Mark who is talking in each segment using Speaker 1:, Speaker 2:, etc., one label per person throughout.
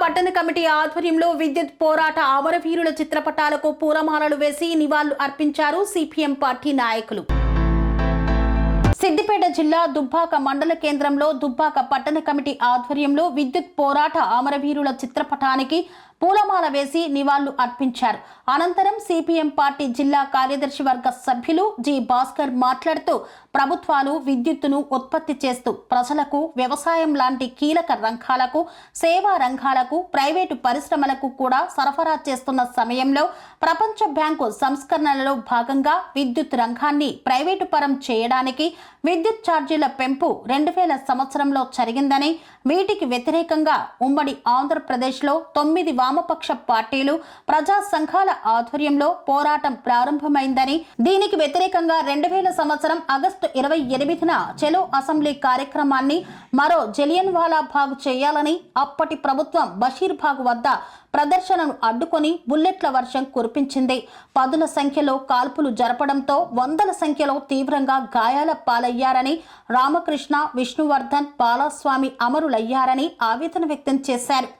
Speaker 1: పట్టణ కమిటీ ఆధ్వర్యంలో విద్యుత్ పోరాట అమరవీరుల చిత్రపటాలకు పూలమాలలు వేసి నివాళులు అర్పించారు సిపిఎం పార్టీ నాయకులు. సిద్దిపేట జిల్లా దుబ్బాక మండల కేంద్రంలో దుబ్బాక పట్టణ కమిటీ ఆధ్వర్యంలో విద్యుత్ పోరాట అమరవీరుల చిత్రపటానికి పూలమాల వేసి నివాళులు అర్పించారు. అనంతరం సిపిఎం పార్టీ జిల్లా కార్యదర్శి వర్గ సభ్యులు జి భాస్కర్ మాట్లాడుతూ ప్రభుత్వాలు విద్యుత్తును ఉత్పత్తి చేస్తూ ప్రజలకు వ్యవసాయం లాంటి కీలక రంగాలకు సేవా రంగాలకు ప్రైవేటు పరిశ్రమలకు కూడా సరఫరా చేస్తున్న సమయంలో ప్రపంచ బ్యాంకు సంస్కరణలలో భాగంగా విద్యుత్ రంగాన్ని ప్రైవేటు పరం చేయడానికి విద్యుత్ ఛార్జీల పెంపు రెండు వేల సంవత్సరంలో జరిగిందని వీటికి వ్యతిరేకంగా ఉమ్మడి ఆంధ్రప్రదేశ్లో తొమ్మిది వామపక్ష పార్టీలు ప్రజా సంఘాల ఆధ్వర్యంలో పోరాటం ప్రారంభమైందని దీనికి వ్యతిరేకంగా రెండు వేల సంవత్సరం ఆగస్టు ఇరవై ఎనిమిదిన చెలో అసెంబ్లీ కార్యక్రమాన్ని మరో జలియన్ వాలా బాగ్ చేయాలని అప్పటి ప్రభుత్వం బషీర్ బాగ్ వద్ద ప్రదర్శనను అడ్డుకొని బుల్లెట్ల వర్షం కురిపించింది. పదుల సంఖ్యలో కాల్పులు జరపడంతో వందల సంఖ్యలో తీవ్రంగా గాయాల పాలయ్యారని రామకృష్ణ విష్ణువర్ధన్ బాలస్వామి అమరులయ్యారని ఆవేదన వ్యక్తం చేశారు.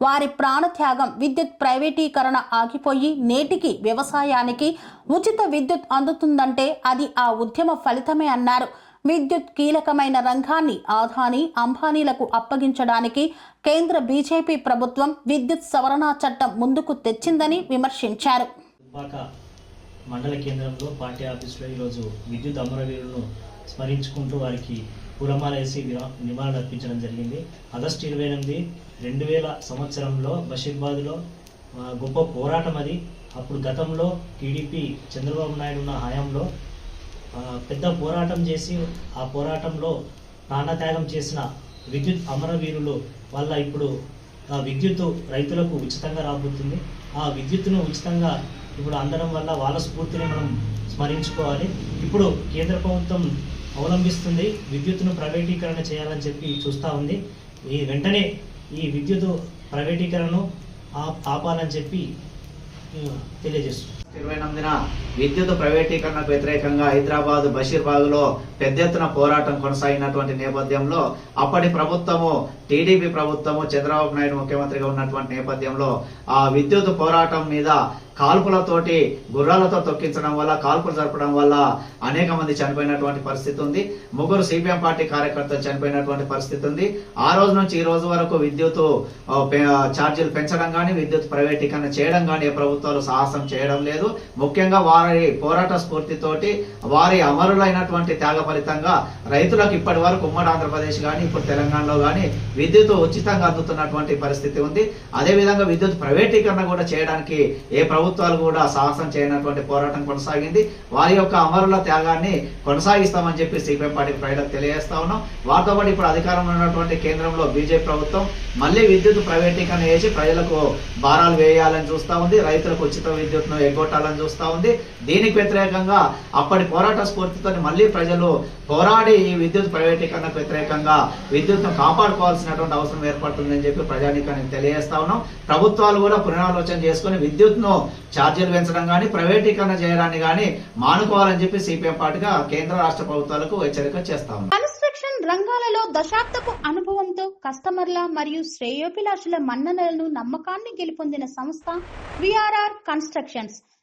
Speaker 1: వారి ప్రాణత్యాగం విద్యుత్ ప్రైవేటీకరణ ఆగిపోయి నేటికి వ్యవసాయానికి ఉచిత విద్యుత్ అందుతుందంటే అది ఆ ఉద్యమ ఫలితమే అన్నారు. విద్యుత్ కీలకమైన రంగాన్ని ఆధాని అంబానీలకు అప్పగించడానికి కేంద్ర బీజేపీ ప్రభుత్వం విద్యుత్ సవరణ చట్టం ముందుకు తెచ్చిందని విమర్శించారు.
Speaker 2: మండల కేంద్రంలో పార్టీ ఆఫీసులో ఈరోజు విద్యుత్ అమరవీరులను స్మరించుకుంటూ వారికి పూలమాల వేసి నివాళులు అర్పించడం జరిగింది. ఆగస్టు ఇరవై ఎనిమిది రెండు వేల సంవత్సరంలో బషీర్బాద్లో గొప్ప పోరాటం అది. అప్పుడు గతంలో టీడీపీ చంద్రబాబు నాయుడు ఉన్న హయాంలో పెద్ద పోరాటం చేసి ఆ పోరాటంలో ప్రాణత్యాగం చేసిన విద్యుత్ అమరవీరులు వల్ల ఇప్పుడు ఆ విద్యుత్ రైతులకు ఉచితంగా రాబోతుంది. ఆ విద్యుత్తును ఉచితంగా ఇప్పుడు అందడం వల్ల వాళ్ళ స్ఫూర్తిని మనం స్మరించుకోవాలి. ఇప్పుడు కేంద్ర ప్రభుత్వం అవలంబిస్తుంది. విద్యుత్తును ప్రైవేటీకరణ చేయాలని చెప్పి చూస్తూ ఉంది. ఈ వెంటనే ఈ విద్యుత్ ప్రైవేటీకరణను ఆపాలని చెప్పి తెలియజేస్తుంది.
Speaker 3: ఇరవై ఎనిమిదిన విద్యుత్ ప్రైవేటీకరణకు వ్యతిరేకంగా హైదరాబాద్ బషీర్బాగ్లో పెద్ద ఎత్తున పోరాటం కొనసాగినటువంటి నేపథ్యంలో అప్పటి ప్రభుత్వము టీడీపీ ప్రభుత్వము చంద్రబాబు నాయుడు ముఖ్యమంత్రిగా ఉన్నటువంటి నేపథ్యంలో ఆ విద్యుత్ పోరాటం మీద కాల్పులతోటి గుర్రాలతో తొక్కించడం వల్ల కాల్పులు జరపడం వల్ల అనేక మంది చనిపోయినటువంటి పరిస్థితి ఉంది. ముగ్గురు సిపిఎం పార్టీ కార్యకర్తలు చనిపోయినటువంటి పరిస్థితి ఉంది. ఆ రోజు నుంచి ఈ రోజు వరకు విద్యుత్ ఛార్జీలు పెంచడం కానీ విద్యుత్ ప్రైవేటీకరణ చేయడం కానీ ఏ ప్రభుత్వాలు సాహసం చేయడం లేదు. ముఖ్యంగా వారి పోరాట స్ఫూర్తితోటి వారి అమరులైనటువంటి త్యాగ ఫలితంగా రైతులకు ఇప్పటి వరకు ఉమ్మడి ఆంధ్రప్రదేశ్ కానీ ఇప్పుడు తెలంగాణలో కానీ విద్యుత్ ఉచితంగా అందుతున్నటువంటి పరిస్థితి ఉంది. అదే విధంగా విద్యుత్ ప్రైవేటీకరణ కూడా చేయడానికి ఏ ప్రభుత్వాలు కూడా సాహసం చేయనటువంటి పోరాటం కొనసాగింది. వారి యొక్క అమరుల త్యాగాన్ని కొనసాగిస్తామని చెప్పి సిపిఎం పార్టీ ప్రజలకు తెలియజేస్తా ఉన్నాం. వారితో పాటు ఇప్పుడు అధికారంలో ఉన్నటువంటి కేంద్రంలో బీజేపీ ప్రభుత్వం మళ్ళీ విద్యుత్ ప్రైవేటీకరణ చేసి ప్రజలకు భారాలు వేయాలని చూస్తూ ఉంది. రైతులకు ఉచిత విద్యుత్ను ఎగ్గొట్టాలని చూస్తూ ఉంది. దీనికి వ్యతిరేకంగా అప్పటి పోరాట స్ఫూర్తితో మళ్ళీ ప్రజలు పోరాడి ఈ విద్యుత్ ప్రైవేటీకరణకు వ్యతిరేకంగా విద్యుత్ను కాపాడుకోవాల్సినటువంటి అవసరం ఏర్పడుతుందని చెప్పి ప్రజానీకానికి తెలియజేస్తా ఉన్నాం. ప్రభుత్వాలు కూడా పునరాలోచన చేసుకుని విద్యుత్ను ఛార్జీలు పెంచడం కానీ ప్రైవేటీకరణ చేయడాన్ని కానీ మానుకోవాలని చెప్పి సిపిఎం పార్టీగా కేంద్ర రాష్ట్ర ప్రభుత్వాలకు హెచ్చరిక చేస్తా ఉన్నాం.
Speaker 4: కన్స్ట్రక్షన్ రంగాలలో దశాబ్దపు అనుభవంతో కస్టమర్ల మరియు శ్రేయోభిలాషుల మన్ననలను నమ్మకాన్ని గెలుపొందిన సంస్థ VRR constructions.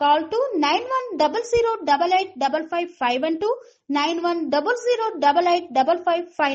Speaker 4: Call to 9100 8855 five.